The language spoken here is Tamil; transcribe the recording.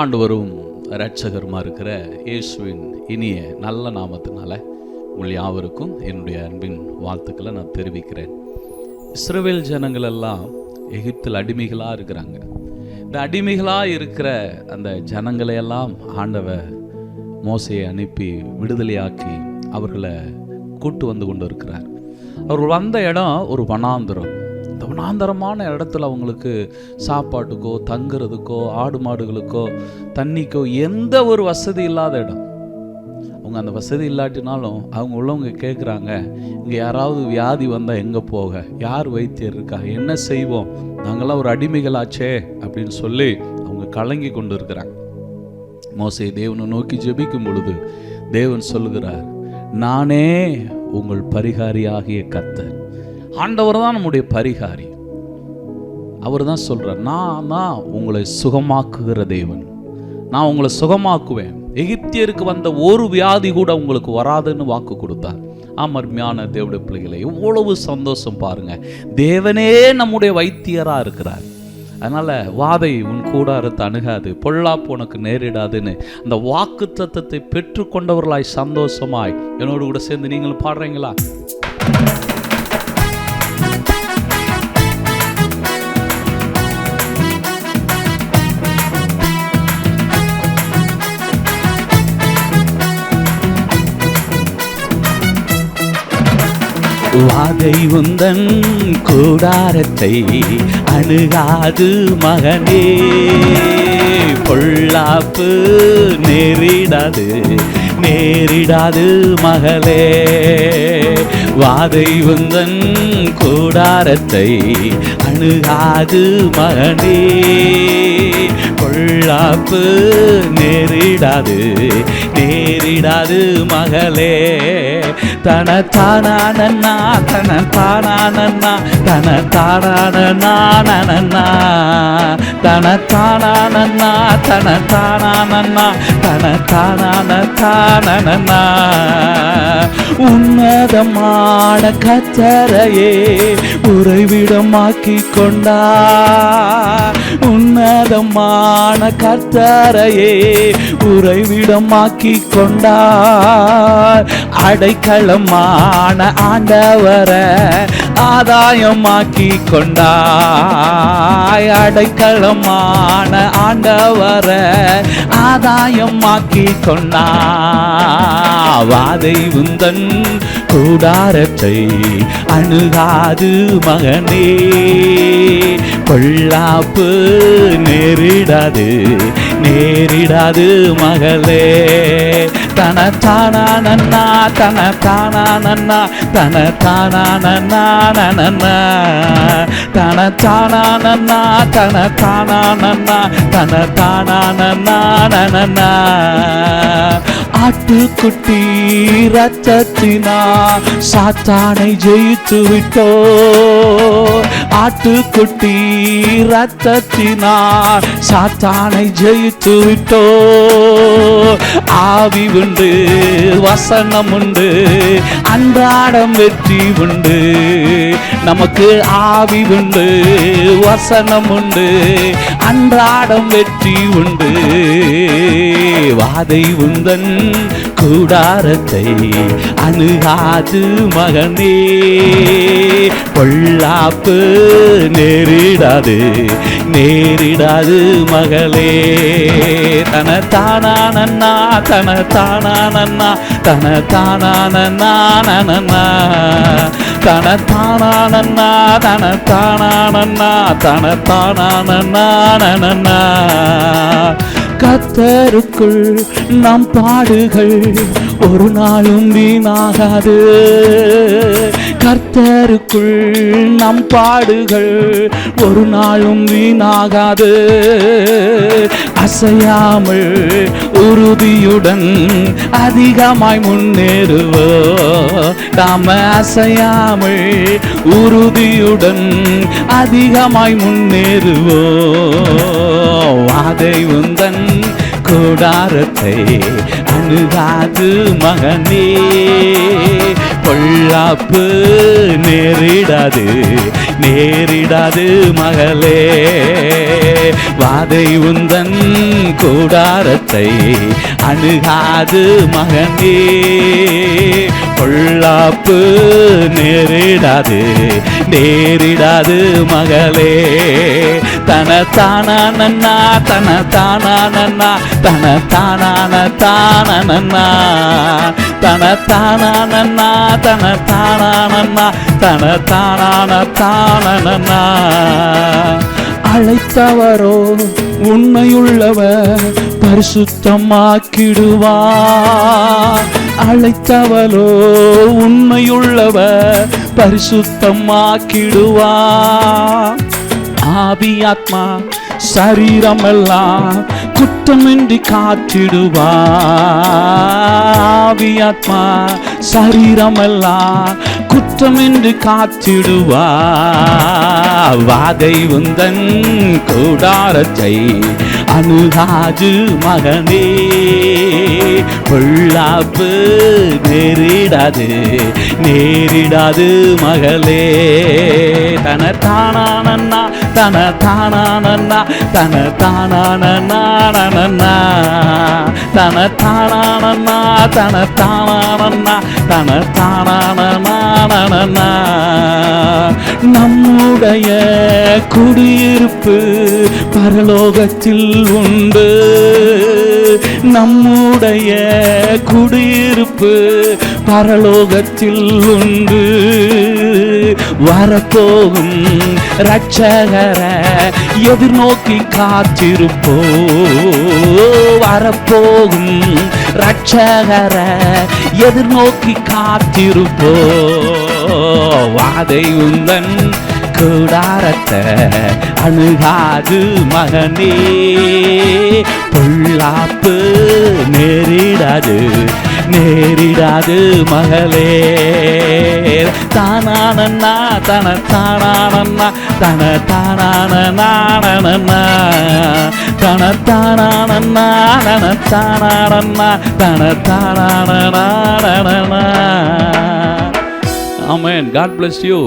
ஆண்டவரும் இரட்சகருமா இருக்கிற இயேசுவின் இனிய நல்ல நாமத்தினால உங்கள் யாவருக்கும் என்னுடைய அன்பின் வாழ்த்துக்களை நான் தெரிவிக்கிறேன். இஸ்ரவேல் ஜனங்கள் எல்லாம் எகிப்தில் அடிமைகளாக இருக்கிறாங்க. இந்த அடிமைகளாக இருக்கிற அந்த ஜனங்களையெல்லாம் ஆண்டவ மோசையை அனுப்பி விடுதலையாக்கி அவர்களை கூட்டு வந்து கொண்டு இருக்கிறார். அவர்கள் வந்த இடம் ஒரு வனாந்திரம். இந்த வனாந்தரமான இடத்துல அவங்களுக்கு சாப்பாட்டுக்கோ தங்குறதுக்கோ ஆடு மாடுகளுக்கோ தண்ணிக்கோ எந்த ஒரு வசதி இல்லாத இடம். அவங்க அந்த வசதி இல்லாட்டினாலும் அவங்க உள்ளவங்க கேட்குறாங்க இங்கே யாராவது வியாதி வந்தால் எங்கே போக? யார் வைத்தியர் இருக்கா? என்ன செய்வோம்? நாங்களாம் ஒரு அடிமைகளாச்சே அப்படின்னு சொல்லி அவங்க கலங்கி கொண்டு இருக்கிறாங்க மோசை தேவனை நோக்கி ஜெபிக்கும் பொழுது தேவன் சொல்லுகிறார் நானே உங்கள் பரிகாரியாகிய கர்த்தர். ஆண்டவர் தான் நம்முடைய பரிகாரி. அவர் தான் சொல்கிறார் நான் தான் உங்களை சுகமாக்குகிற தேவன். நான் உங்களை சுகமாக்குவேன். எகிப்தியருக்கு வந்த ஒரு வியாதி கூட உங்களுக்கு வராதுன்னு வாக்கு கொடுத்தார். அமர்மையான தேவடைய பிள்ளைகளை எவ்வளவு சந்தோஷம் பாருங்க. தேவனே நம்முடைய வைத்தியராக இருக்கிறார். அதனால் வாதை உன் கூடாரத்தை அணுகாது. பொல்லாப்பு உனக்கு நேரிடாதுன்னு அந்த வாக்கு தத்தத்தை பெற்றுக்கொண்டவர்களாய் சந்தோஷமாய். என்னோடு கூட சேர்ந்து நீங்களும் பாடுறீங்களா? வாதை உந்தன் கூடாரத்தை அணுகாது மகனே. பொள்ளாப்பு நேரிடாது நேரிடாது மகளே. வாதை உந்தன் கூடாரத்தை அணுகாது மகனே. பொள்ளாப்பு நேரிடாது நேரிடாது மகளே. தன தானா தன தானா தன தானா தன தானா தன தானா தன தானான தானா உன்னதமான கச்சரையே உறைவிடமாக்கி கொண்டா. உன்னதமான கர்த்தரையே உறைவிடமாக்கி கொண்டார் அடைக்கலமான ஆண்டவர ஆதாயமாக்கி கொண்டாய். அடைக்கலமான ஆண்டவர ஆதாயமாக்கி கொண்டா வாதை உந்தன் கூடாரத்தை அணுகாது மகனே பொள்ளாப்பு நேரிடாது நேரிடாது மகளே. தன தானா நன்னா தன தானா நன்னா தன தானா நன்னா நன்னா தன தானா நன்னா தன தானா நன்னா தன தானா நன்னா நன்னா ஆட்டுக்குட்டி ரத்தத்தினா சாத்தானை ஜெயித்து விட்டோ ஆட்டுக்குட்டி ரத்தத்தினார் சாத்தானை ஜெயித்து விட்டோ. ஆவி உண்டு வசனம் உண்டு அன்றாடம் வெற்றி உண்டு. நமக்கு ஆவி உண்டு வசனம் உண்டு அன்றாடம் வெற்றி உண்டு. வாதை உந்தன் கூடாரத்தை அணுகாது மகனே. பொள்ளாப்பு நேரிடாது நேரிடாது மகளே. தனத்தானா நன்னா தனத்தானா நன்னா தனத்தானா நன்னா நன்னா. தனத்தானா நன்னா தனத்தானா நன்னா தனத்தானா நன்னா நன்னா. கத்தருக்குள் நம் பாடுகள் ஒரு நாளும் வீணாகாது. கர்த்தருக்குள் நம் பாடுகள் ஒரு நாளும் வீணாகாது. அசையாமல் உறுதியுடன் அதிகமாய் முன்னேறுவோ. நாம அசையாமல் உறுதியுடன் அதிகமாய் முன்னேறுவோ. வாதை உந்தன் கூடாரத்தை அணுகாது மகனே. பொள்ளாப்பு நேரிடாது நேரிடாது மகளே. வாதை உந்தன் கூடாரத்தை அணுகாது மகனே. பொள்ளாப்பு நேரிடாது நேரிடாது மகளே. தனத்தானா நன்னா தனத்தானா நன்னா தனத்தானான தானான தான நன்னா தன தானா நன்னா தனத்தானான தானா நன்னா. உண்மையுள்ளவர் தானான அழைத்தவளோ நன்னா பரிசுத்தமாக்கிடுவா. ஆவி ஆத்மா சரீரம் எல்லாம் குற்றமின்றி காத்திடுவா. ஆவி ஆத்மா சரீரம் எல்லாம் குற்றமின்றி காத்திடுவா. வாதை உந்தன் கூடாரத்தை அணுகாது மகனே பொள்ளாப்பு நேரிடாது நேரிடாது மகளே. தன தானா தன தானா தன தானா தன தானா தன தானா தன தானா நம்முடைய குடியிருப்பு பரலோகத்தில் உண்டு. நம்முடைய குடியிருப்பு பரலோகத்தில் உண்டு. வரப்போகும் ரட்சகர எதிர்நோக்கி காத்திருப்போ. வரப்போகும் ரட்சகர எதிர்நோக்கி காத்திருப்போ. வாதை உந்தன் கூடாரத்தை அணுகாது மகனே. பொள்ளாப்பு நேரிடாது நேரிடாது மகளே. தானானண்ணா தன தானானண்ணா தன தானானண்ணா தன தானானண்ணா தன தானானண்ணா தன தானானண்ணா ஆமென் காட் பிளஸ் யூ